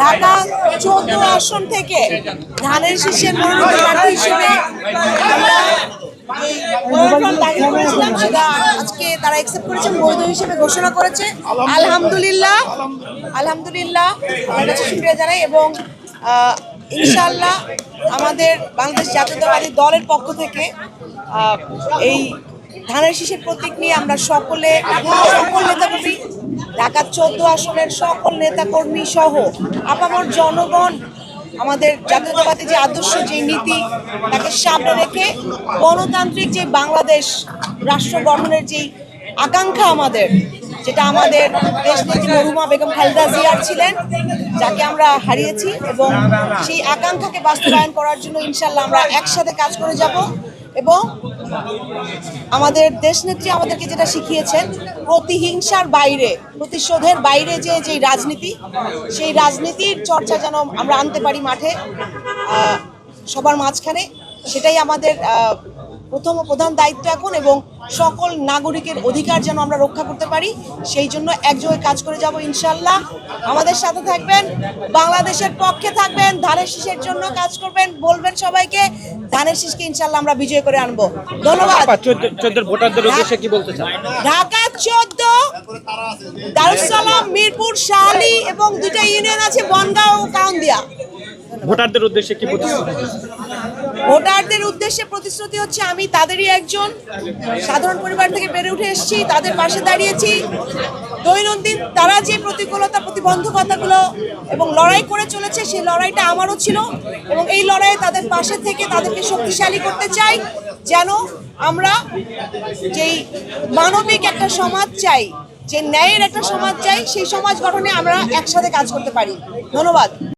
ঢাকা চোদ্দ আসন থেকে ধানের শীষের মনোনীত প্রার্থী হিসেবে মনোনয়ন আজকে তারা হিসেবে ঘোষণা করেছে। আলহামদুলিল্লাহ আলহামদুলিল্লাহ আমাদের বাংলাদেশ দলের পক্ষ থেকে এই ধানের শীষের প্রতীক নিয়ে আমরা সকলে, সকল নেতাকর্মী ঢাকা চোদ্দ আসনের সকল নেতাকর্মী সহ আপামর জনগণ, আমাদের জাতীয়তাবাদী যে আদর্শ, যে নীতি, তাকে সামনে রেখে গণতান্ত্রিক যে বাংলাদেশ, রাষ্ট্র গঠনের যেই আকাঙ্ক্ষা আমাদের, যেটা আমাদের দেশনেত্রী মরহুমা বেগম খালেদা জিয়ার ছিলেন, যাকে আমরা হারিয়েছি এবং সেই আকাঙ্ক্ষাকে বাস্তবায়ন করার জন্য ইনশাল্লাহ আমরা একসাথে কাজ করে যাব। এবং আমাদের দেশনেত্রী আমাদেরকে যেটা শিখিয়েছেন, প্রতিহিংসার বাইরে, প্রতিশোধের বাইরে যে যেই রাজনীতি, সেই রাজনীতির চর্চা যেন আমরা আনতে পারি মাঠে সবার মাঝখানে, সেটাই আমাদের প্রথম প্রধান দায়িত্ব এখন এবং সকল নাগরিকের অধিকার যেন আমরা রক্ষা করতে পারি সেই জন্য একযোগে কাজ করে যাব ইনশাল্লাহ। আমাদের সাথে থাকবেন বাংলাদেশের পক্ষে থাকবেন ধানের শীষের জন্য কাজ করবেন বলবেন সবাইকে ধানের শীষকে ইনশাল্লাহ আমরা বিজয় করে আনব। ধন্যবাদ। আপা চোদ্দ চোদ্দোর ভোটারদের উদ্দেশ্যে কি বলতে চান? ঢাকা চোদ্দ দারুসালাম মিরপুর শাহালি এবং দুটা ইউনিয়ন আছে বনগাঁও ও কাউন্দিয়া। ভোটারদের উদ্দেশ্যে কি বলতে চান? ভোটারদের উদ্দেশ্যে প্রতিশ্রুতি হচ্ছে আমি তাদেরই একজন। সাধারণ পরিবার থেকে বেড়ে উঠে এসেছি, তাদের পাশে দাঁড়িয়েছি। দৈনন্দিন তারা যে প্রতিকূলতা, প্রতিবন্ধকতাগুলো এবং লড়াই করে চলেছে, সেই লড়াইটা আমারও ছিল এবং এই লড়াইয়ে তাদের পাশে থেকে তাদেরকে শক্তিশালী করতে চাই। যেন আমরা যেই মানবিক একটা সমাজ চাই, যে ন্যায়ের একটা সমাজ চাই, সেই সমাজ গঠনে আমরা একসাথে কাজ করতে পারি। ধন্যবাদ।